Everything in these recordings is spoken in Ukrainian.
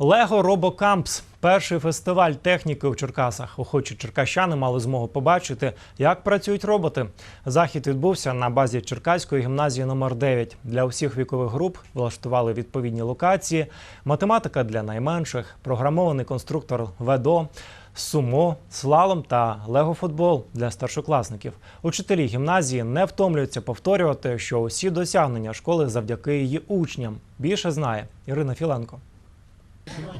Лего Робокампс перший фестиваль техніки у Черкасах. Охочі черкащани мали змогу побачити, як працюють роботи. Захід відбувся на базі Черкаської гімназії номер 9 Для усіх вікових груп влаштували відповідні локації: математика для найменших, програмований конструктор ВЕДО. Сумо, слалом та лего-футбол для старшокласників. Учителі гімназії не втомлюються повторювати, що усі досягнення школи завдяки її учням. Більше знає Ірина Філенко.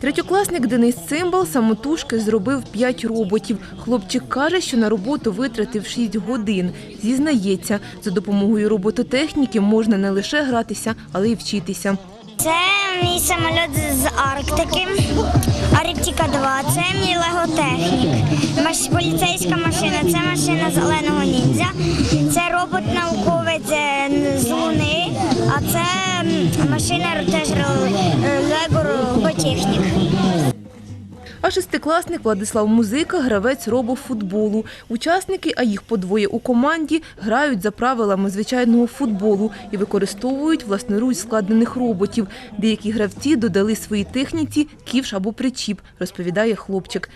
Третьокласник Денис Цимбал самотужки зробив 5 роботів. Хлопчик каже, що на роботу витратив 6 годин. Зізнається, за допомогою робототехніки можна не лише гратися, але й вчитися. Це мій самоліт з Арктики. Арктика 2. Це мій леготехнік. Поліцейська машина. Це машина зеленого ніндзя. Це робот-науковець е, з Луни. А це машина теж е, Лего роботехнік. А шестикласник Владислав Музика – гравець робофутболу. Учасники, а їх по двоє у команді, грають за правилами звичайного футболу і використовують власноруч складених роботів. Деякі гравці додали своїй техніці ківш або причіп, розповідає хлопчик.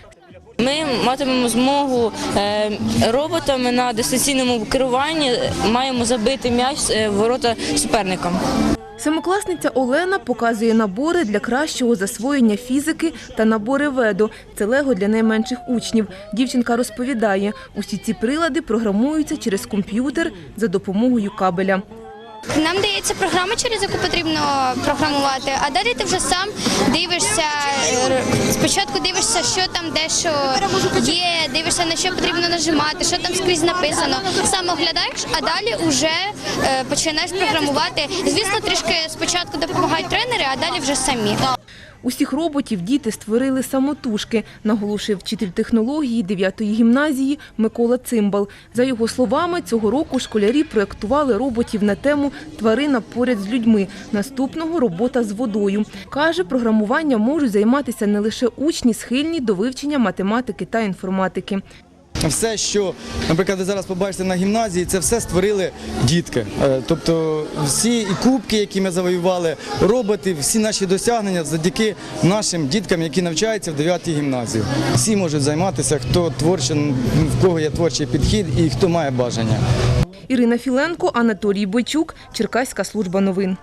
Ми матимемо змогу е, роботами на дистанційному керуванні маємо забити м'яч е, в ворота суперникам. Семикласниця Олена показує набори для кращого засвоєння фізики та набори ведо. Це лего для найменших учнів. Дівчинка розповідає, усі ці прилади програмуються через комп'ютер за допомогою кабеля. Нам дається програма, через яку потрібно програмувати, а далі ти вже сам дивишся. е, Спочатку дивишся, що там дещо є, дивишся на що потрібно нажимати, що там скрізь написано. Сам оглядаєш, а далі вже е, починаєш програмувати. Звісно, трішки спочатку допомагають тренери, а далі вже самі. Усіх роботів діти створили самотужки, наголошує вчитель технології 9-ї гімназії Микола Цимбал. За його словами, цього року школярі проєктували роботів на тему «Тварина поряд з людьми». Наступного – робота з водою. Каже, програмування можуть займатися не лише учні, схильні до вивчення математики та інформатики. Все, що, наприклад, ви зараз побачите на гімназії, це все створили дітки. Е, Тобто всі і кубки, які ми завоювали, роботи, всі наші досягнення завдяки нашим діткам, які навчаються в 9-й гімназії. Всі можуть займатися, хто творчий, в кого є творчий підхід і хто має бажання. Ірина Філенко, Анатолій Бойчук, Черкаська служба новин.